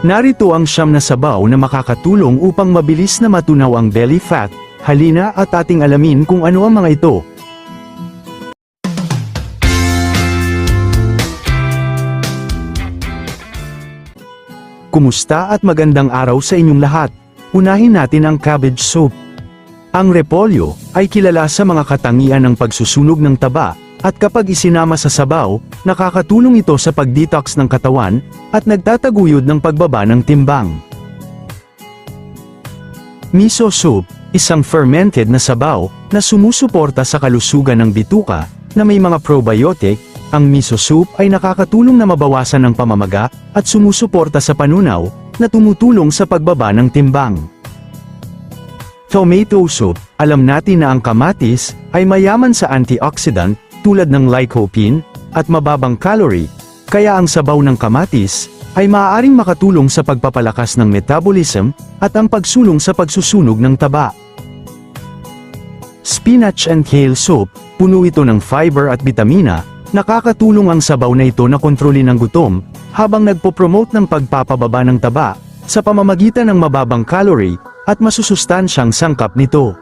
Narito ang siyam na sabaw na makakatulong upang mabilis na matunaw ang belly fat, halina at ating alamin kung ano ang mga ito. Kumusta at magandang araw sa inyong lahat. Unahin natin ang cabbage soup. Ang repolyo ay kilala sa mga katangian ng pagsusunog ng taba, at kapag isinama sa sabaw, nakakatulong ito sa pag-detox ng katawan, at nagtataguyod ng pagbaba ng timbang. Miso soup, isang fermented na sabaw, na sumusuporta sa kalusugan ng bituka, na may mga probiotic, ang miso soup ay nakakatulong na mabawasan ng pamamaga, at sumusuporta sa panunaw, na tumutulong sa pagbaba ng timbang. Tomato soup, alam natin na ang kamatis, ay mayaman sa antioxidant, tulad ng lycopene, at mababang calorie, kaya ang sabaw ng kamatis, ay maaaring makatulong sa pagpapalakas ng metabolism, at ang pagsulong sa pagsusunog ng taba. Spinach and kale soup, puno ito ng fiber at bitamina, nakakatulong ang sabaw na ito na kontrolin ang gutom, habang nagpo-promote ng pagpapababa ng taba, sa pamamagitan ng mababang calorie, at masusustansyang sangkap nito.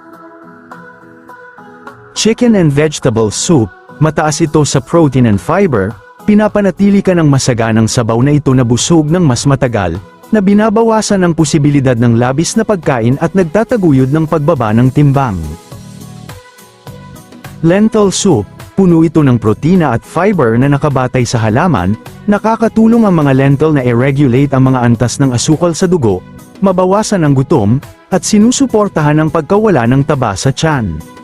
Chicken and vegetable soup, mataas ito sa protein and fiber, pinapanatili ka ng masaganang sabaw na ito na busog ng mas matagal, na binabawasan ang posibilidad ng labis na pagkain at nagtataguyod ng pagbaba ng timbang. Lentil soup, puno ito ng protina at fiber na nakabatay sa halaman, nakakatulong ang mga lentil na i-regulate ang mga antas ng asukal sa dugo, mabawasan ang gutom, at sinusuportahan ang pagkawala ng taba sa tiyan.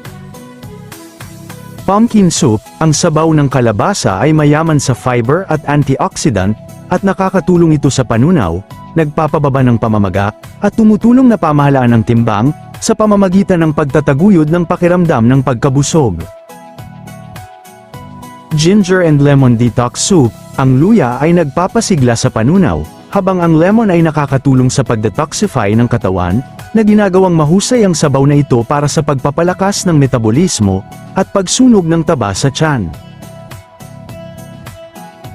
Pumpkin soup, ang sabaw ng kalabasa ay mayaman sa fiber at antioxidant, at nakakatulong ito sa panunaw, nagpapababa ng pamamaga, at tumutulong na pamahalaan ng timbang, sa pamamagitan ng pagtataguyod ng pakiramdam ng pagkabusog. Ginger and lemon detox soup, ang luya ay nagpapasigla sa panunaw, habang ang lemon ay nakakatulong sa pagdetoxify ng katawan, na ginagawang mahusay ang sabaw na ito para sa pagpapalakas ng metabolismo, at pagsunog ng taba sa tiyan.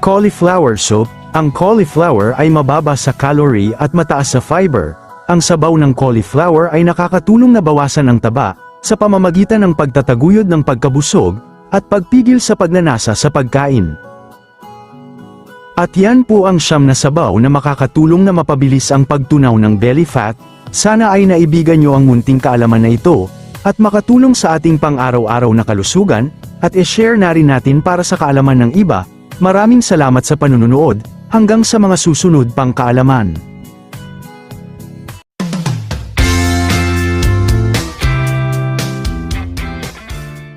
Cauliflower soup, ang cauliflower ay mababa sa calorie at mataas sa fiber. Ang sabaw ng cauliflower ay nakakatulong na bawasan ang taba, sa pamamagitan ng pagtataguyod ng pagkabusog, at pagpigil sa pagnanasa sa pagkain. At yan po ang siyam na sabaw na makakatulong na mapabilis ang pagtunaw ng belly fat, sana ay naibigan nyo ang munting kaalaman na ito, at makatulong sa ating pang-araw-araw na kalusugan, at i-share na rin natin para sa kaalaman ng iba, maraming salamat sa panunood, hanggang sa mga susunod pang kaalaman.